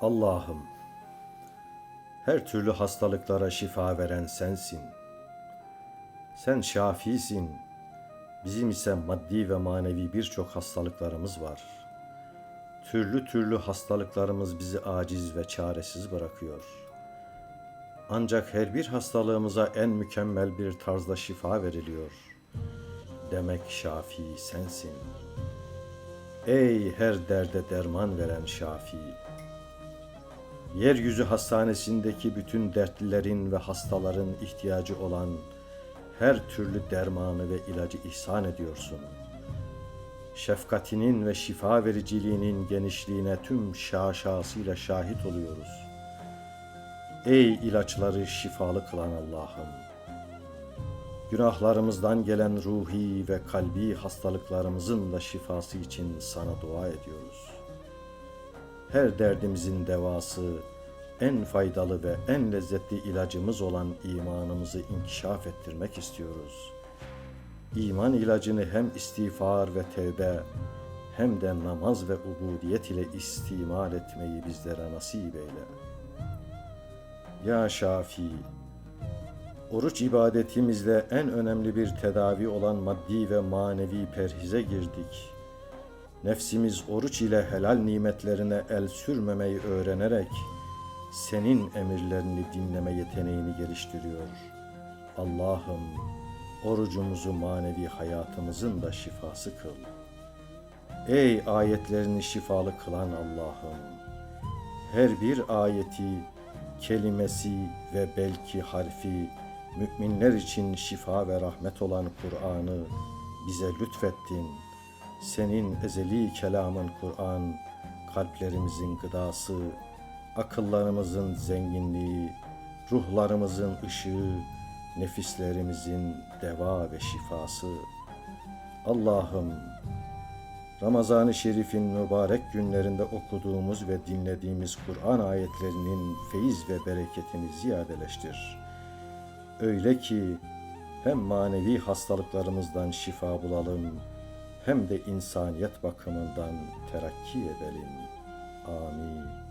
Allah'ım, her türlü hastalıklara şifa veren sensin. Sen şafisin. Bizim ise maddi ve manevi birçok hastalıklarımız var. Türlü türlü hastalıklarımız bizi aciz ve çaresiz bırakıyor. Ancak her bir hastalığımıza en mükemmel bir tarzda şifa veriliyor. Demek şafi sensin. Ey her derde derman veren şafi. Yeryüzü hastanesindeki bütün dertlilerin ve hastaların ihtiyacı olan her türlü dermanı ve ilacı ihsan ediyorsun. Şefkatinin ve şifa vericiliğinin genişliğine tüm şaşasıyla şahit oluyoruz. Ey ilaçları şifalı kılan Allah'ım! Günahlarımızdan gelen ruhi ve kalbi hastalıklarımızın da şifası için sana dua ediyoruz. Her derdimizin devası, en faydalı ve en lezzetli ilacımız olan imanımızı inkişaf ettirmek istiyoruz. İman ilacını hem istiğfar ve tevbe hem de namaz ve ubudiyet ile istimal etmeyi bizlere nasip eyle. Ya Şafi, Oruç ibadetimizle en önemli bir tedavi olan maddi ve manevi perhize girdik. Nefsimiz oruç ile helal nimetlerine el sürmemeyi öğrenerek senin emirlerini dinleme yeteneğini geliştiriyor. Allah'ım orucumuzu manevi hayatımızın da şifası kıl. Ey ayetlerini şifalı kılan Allah'ım her bir ayeti, kelimesi ve belki harfi müminler için şifa ve rahmet olan Kur'an'ı bize lütfettin. Senin ezeli kelamın Kur'an, kalplerimizin gıdası, akıllarımızın zenginliği, ruhlarımızın ışığı, nefislerimizin deva ve şifası. Allah'ım Ramazan-ı Şerif'in mübarek günlerinde okuduğumuz ve dinlediğimiz Kur'an ayetlerinin feyiz ve bereketini ziyadeleştir. Öyle ki hem manevi hastalıklarımızdan şifa bulalım hem de insaniyet bakımından terakki edelim. Amin.